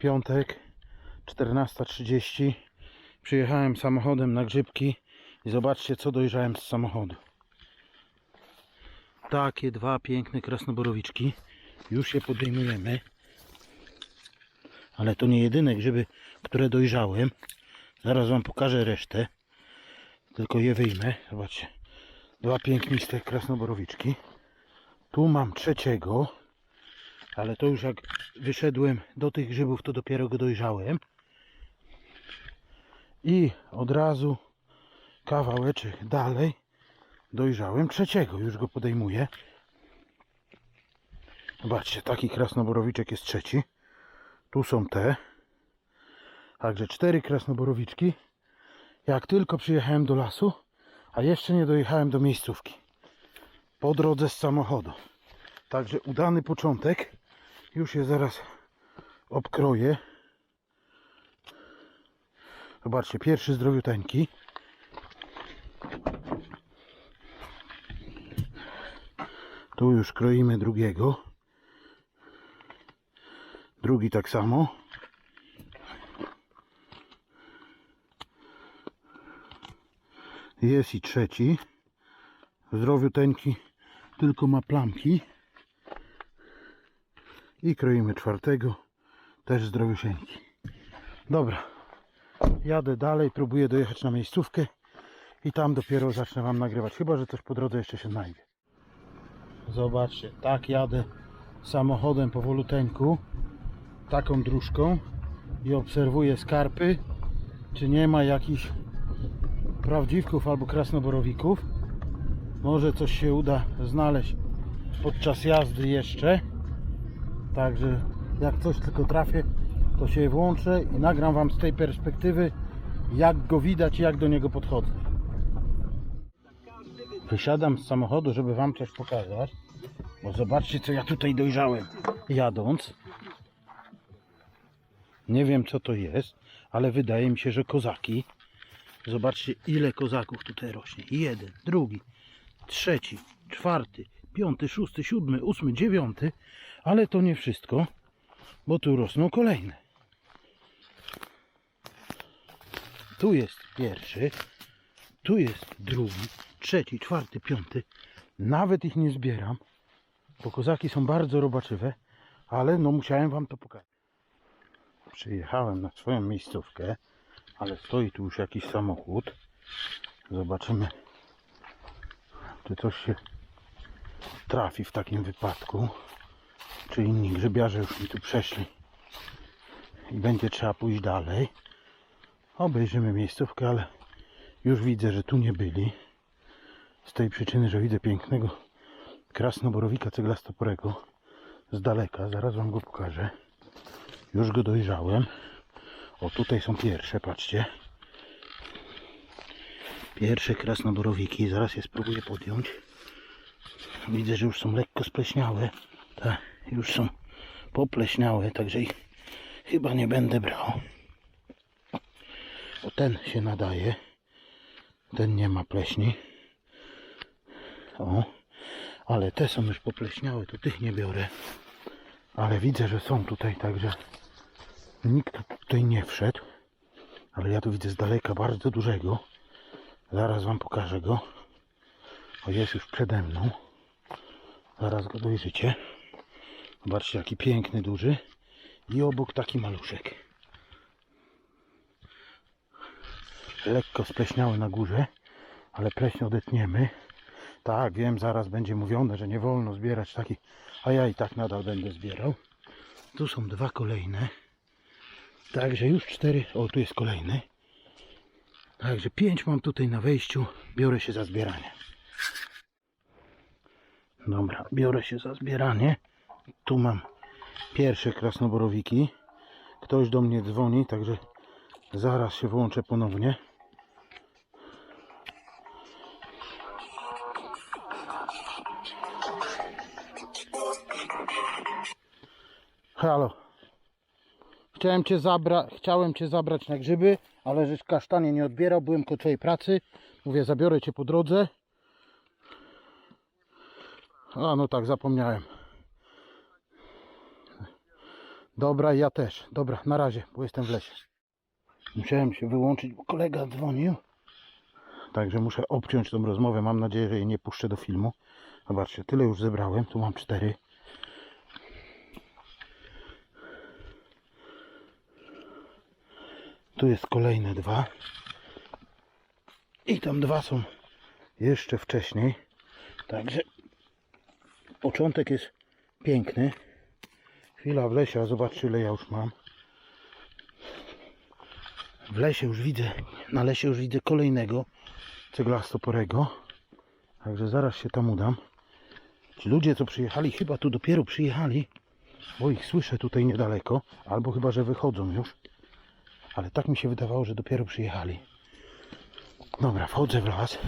piątek, 14.30. Przyjechałem samochodem na grzybki i zobaczcie co dojrzałem z samochodu. Takie dwa piękne krasnoborowiczki. Już je podejmujemy. Ale to nie jedyne grzyby, które dojrzałem. Zaraz wam pokażę resztę. Tylko je wyjmę. Zobaczcie. Dwa piękniste krasnoborowiczki. Tu mam trzeciego. Ale to już jak wyszedłem do tych grzybów, to dopiero go dojrzałem. I od razu kawałeczek dalej dojrzałem trzeciego. Już go podejmuję. Zobaczcie, taki krasnoborowiczek jest trzeci. Tu są te. Także cztery krasnoborowiczki. Jak tylko przyjechałem do lasu, a jeszcze nie dojechałem do miejscówki. Po drodze z samochodu. Także udany początek. Już je zaraz obkroję. Zobaczcie, pierwszy zdrowiuteńki. Tu już kroimy drugiego. Drugi tak samo. Jest i trzeci. Zdrowiuteńki tylko ma plamki. I kroimy czwartego. Też zdrowiusieńki. Dobra. Jadę dalej, próbuję dojechać na miejscówkę. I tam dopiero zacznę Wam nagrywać. Chyba, że coś po drodze jeszcze się znajdzie. Zobaczcie, tak jadę samochodem powoluteńku. Taką dróżką. I obserwuję skarpy. Czy nie ma jakichś prawdziwków albo krasnoborowików. Może coś się uda znaleźć podczas jazdy jeszcze. Także jak coś tylko trafię, to się włączę i nagram Wam z tej perspektywy, jak go widać i jak do niego podchodzę. Wysiadam z samochodu, żeby Wam coś pokazać. Bo zobaczcie, co ja tutaj dojrzałem jadąc. Nie wiem, co to jest, ale wydaje mi się, że kozaki. Zobaczcie, ile kozaków tutaj rośnie. Jeden, drugi, trzeci, czwarty, piąty, szósty, siódmy, ósmy, dziewiąty. Ale to nie wszystko, bo tu rosną kolejne. Tu jest pierwszy, tu jest drugi, trzeci, czwarty, piąty. Nawet ich nie zbieram, bo kozaki są bardzo robaczywe, ale no musiałem wam to pokazać. Przyjechałem na swoją miejscówkę, ale stoi tu już jakiś samochód. Zobaczymy, czy coś się trafi w takim wypadku. Czy inni grzybiarze już mi tu przeszli i będzie trzeba pójść dalej. Obejrzymy miejscówkę, ale już widzę, że tu nie byli. Z tej przyczyny, że widzę pięknego krasnoborowika ceglastoporego z daleka. Zaraz wam go pokażę. Już go dojrzałem. O, tutaj są pierwsze, patrzcie. Pierwsze krasnoborowiki. Zaraz je spróbuję podjąć. Widzę, że już są lekko spleśniałe. Tak, już są popleśniałe, także ich chyba nie będę brał. O, ten się nadaje. Ten nie ma pleśni. O, ale te są już popleśniałe, to tych nie biorę. Ale widzę, że są tutaj, także nikt tutaj nie wszedł. Ale ja tu widzę z daleka bardzo dużego. Zaraz wam pokażę go. O, jest już przede mną. Zaraz go dojrzycie. Zobaczcie, jaki piękny, duży. I obok taki maluszek. Lekko spleśniały na górze, ale pleśń odetniemy. Tak, wiem, zaraz będzie mówione, że nie wolno zbierać takich, a ja i tak nadal będę zbierał. Tu są dwa kolejne. Także już cztery. O, tu jest kolejny. Także pięć mam tutaj na wejściu. Biorę się za zbieranie. Dobra, biorę się za zbieranie. Tu mam pierwsze krasnoborowiki. Ktoś do mnie dzwoni, także zaraz się włączę ponownie. Halo. Chciałem cię, zabra chciałem cię zabrać na grzyby, ale żeś kasztanie nie odbierał. Byłem koło twojej pracy. Mówię, zabiorę cię po drodze. A no tak, zapomniałem. Dobra, ja też. Dobra, na razie, bo jestem w lesie. Musiałem się wyłączyć, bo kolega dzwonił. Także muszę obciąć tą rozmowę. Mam nadzieję, że jej nie puszczę do filmu. Zobaczcie, tyle już zebrałem. Tu mam cztery. Tu jest kolejne dwa. I tam dwa są jeszcze wcześniej. Także początek jest piękny. Chwila w lesie, a zobaczcie ile ja już mam. W lesie już widzę, na lesie już widzę kolejnego ceglastoporego. Także zaraz się tam udam. Ci ludzie co przyjechali, chyba tu dopiero przyjechali, bo ich słyszę tutaj niedaleko, albo chyba, że wychodzą już. Ale tak mi się wydawało, że dopiero przyjechali. Dobra, wchodzę w las.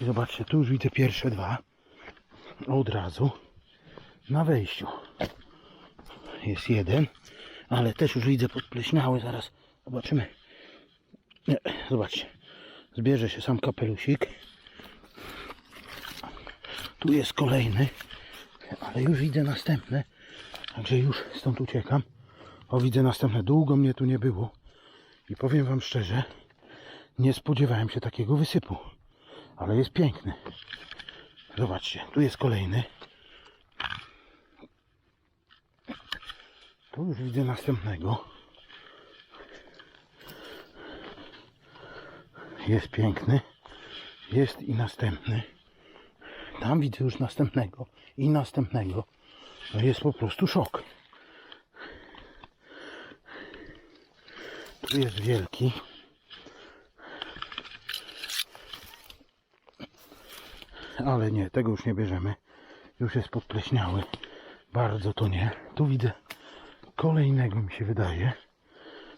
I zobaczcie, tu już widzę pierwsze dwa. Od razu. Na wejściu. Jest jeden, ale też już widzę podpleśniały. Zaraz zobaczymy. Nie, zobaczcie. Zbierze się sam kapelusik. Tu jest kolejny, ale już widzę następne. Także już stąd uciekam. O, widzę następne. Długo mnie tu nie było. I powiem Wam szczerze, nie spodziewałem się takiego wysypu. Ale jest piękny. Zobaczcie, tu jest kolejny. Tu już widzę następnego. Jest piękny. Jest i następny. Tam widzę już następnego i następnego. No jest po prostu szok. Tu jest wielki. Ale nie, tego już nie bierzemy. Już jest podpleśniały. Bardzo to nie. Tu widzę kolejnego mi się wydaje.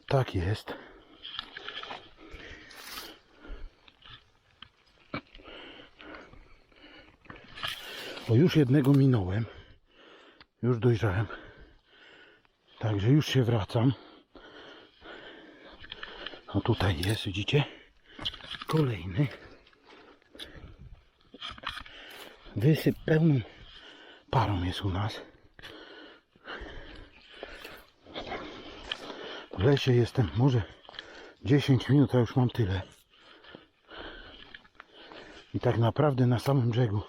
Tak jest. Bo już jednego minąłem. Już dojrzałem. Także już się wracam. O tutaj jest, widzicie? Kolejny. Wysyp pełną parą jest u nas. W lesie jestem może 10 minut, a już mam tyle. I tak naprawdę na samym brzegu,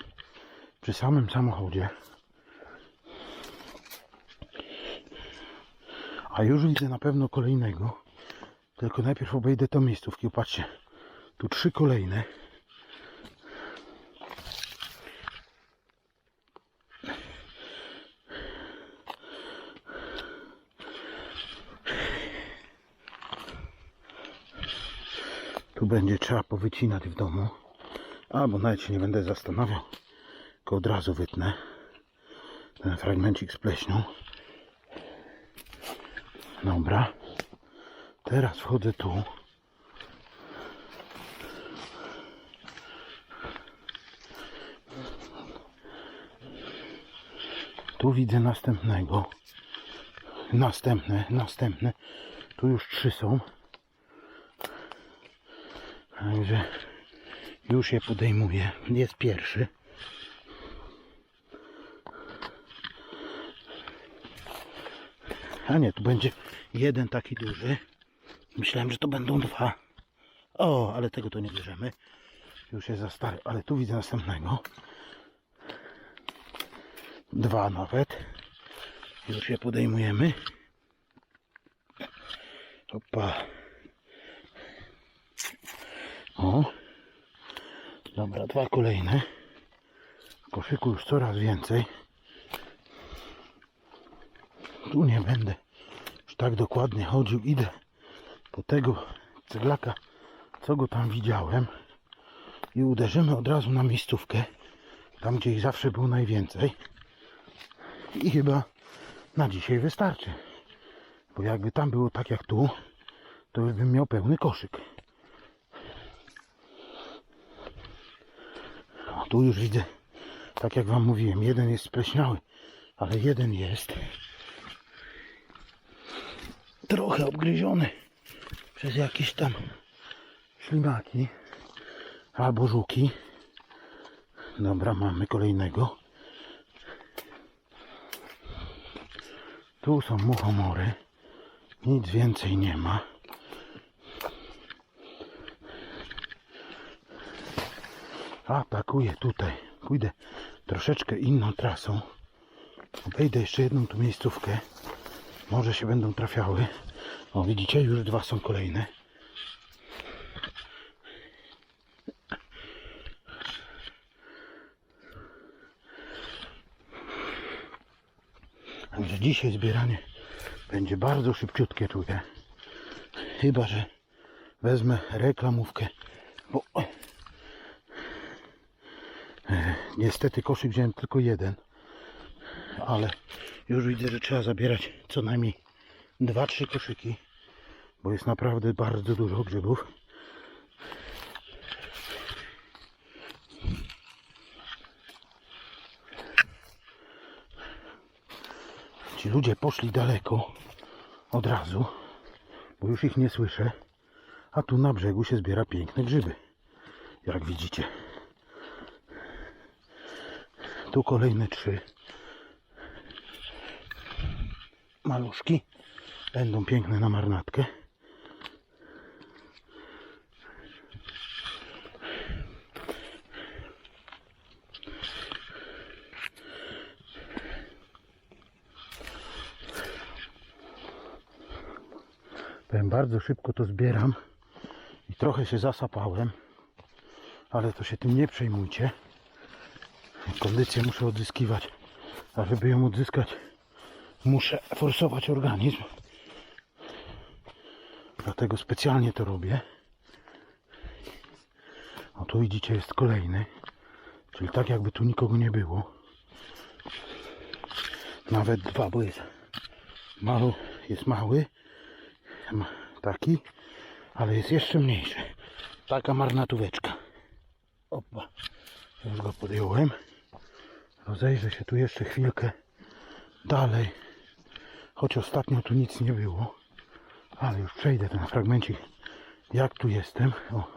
przy samym samochodzie. A już widzę na pewno kolejnego. Tylko najpierw obejdę tą miejscówkę. Patrzcie, tu trzy kolejne. Będzie trzeba powycinać w domu. Albo nawet się nie będę zastanawiał. Tylko od razu wytnę ten fragmencik z pleśnią. Dobra. Teraz wchodzę tu. Tu widzę następnego. Następne, następne. Tu już trzy są. Także już je podejmuję. Jest pierwszy. A nie, tu będzie jeden taki duży. Myślałem, że to będą dwa. O, ale tego to nie bierzemy. Już jest za stary, ale tu widzę następnego. Dwa nawet. Już je podejmujemy. Opa. O. Dobra, dwa kolejne. W koszyku już coraz więcej. Tu nie będę już tak dokładnie chodził. Idę po tego ceglaka, co go tam widziałem. I uderzymy od razu na miejscówkę. Tam, gdzie ich zawsze było najwięcej. I chyba na dzisiaj wystarczy. Bo jakby tam było tak jak tu, to bym miał pełny koszyk. O, tu już widzę, tak jak wam mówiłem, jeden jest spleśniały, ale jeden jest trochę obgryziony przez jakieś tam ślimaki albo żuki. Dobra, mamy kolejnego. Tu są muchomory. Nic więcej nie ma. Atakuję tutaj. Pójdę troszeczkę inną trasą. Obejdę jeszcze jedną tu miejscówkę. Może się będą trafiały. O, widzicie, już dwa są kolejne. Także dzisiaj zbieranie będzie bardzo szybciutkie, czuję. Chyba, że wezmę reklamówkę, bo niestety koszyk wziąłem tylko jeden, ale już widzę, że trzeba zabierać co najmniej dwa, trzy koszyki, bo jest naprawdę bardzo dużo grzybów. Ci ludzie poszli daleko od razu, bo już ich nie słyszę, a tu na brzegu się zbiera piękne grzyby, jak widzicie. Tu kolejne trzy maluszki. Będą piękne na marnatkę. Powiem, bardzo szybko to zbieram i trochę się zasapałem, ale to się tym nie przejmujcie. Kondycję muszę odzyskiwać, a żeby ją odzyskać, muszę forsować organizm. Dlatego specjalnie to robię. O tu widzicie jest kolejny. Czyli tak jakby tu nikogo nie było. Nawet dwa, bo jest mały, jest mały. Ma Taki, ale jest jeszcze mniejszy. Taka marnatóweczka. Opa. Już go podjąłem. Rozejrzę się tu jeszcze chwilkę dalej. Choć ostatnio tu nic nie było. Ale już przejdę ten fragmencik. Jak tu jestem. O,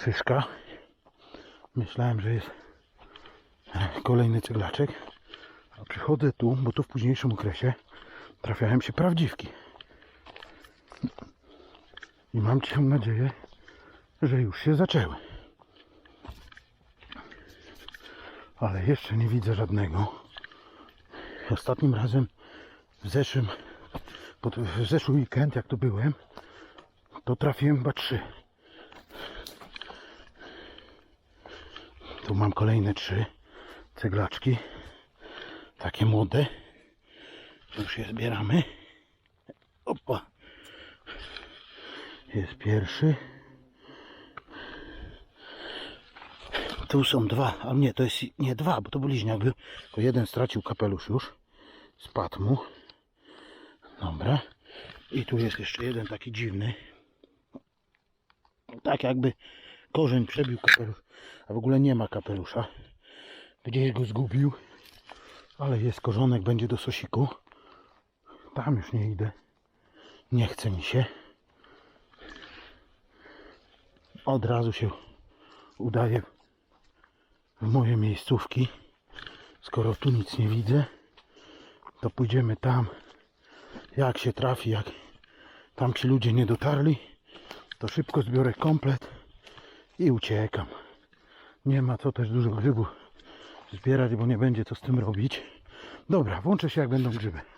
szyszka. Myślałem, że jest kolejny ceglaczek. A przychodzę tu, bo tu w późniejszym okresie trafiałem się prawdziwki. I mam nadzieję, że już się zaczęły. Ale jeszcze nie widzę żadnego. Ostatnim razem w zeszłym, pod, w zeszły weekend, jak tu byłem, to trafiłem chyba trzy. Tu mam kolejne trzy ceglaczki. Takie młode. Już je zbieramy. Opa. Jest pierwszy. Tu są dwa, a nie, to jest nie dwa, bo to bliźniak był. Tylko jeden stracił kapelusz już. Spadł mu. Dobra. I tu jest jeszcze jeden taki dziwny. Tak jakby korzeń przebił kapelusz. A w ogóle nie ma kapelusza. Gdzieś go zgubił. Ale jest korzonek, będzie do sosiku. Tam już nie idę. Nie chce mi się. Od razu się udaję w moje miejscówki. Skoro tu nic nie widzę, to pójdziemy tam. Jak się trafi, jak tam ci ludzie nie dotarli, to szybko zbiorę komplet i uciekam. Nie ma co też dużo grzybów zbierać, bo nie będzie co z tym robić. Dobra, włączę się jak będą grzyby.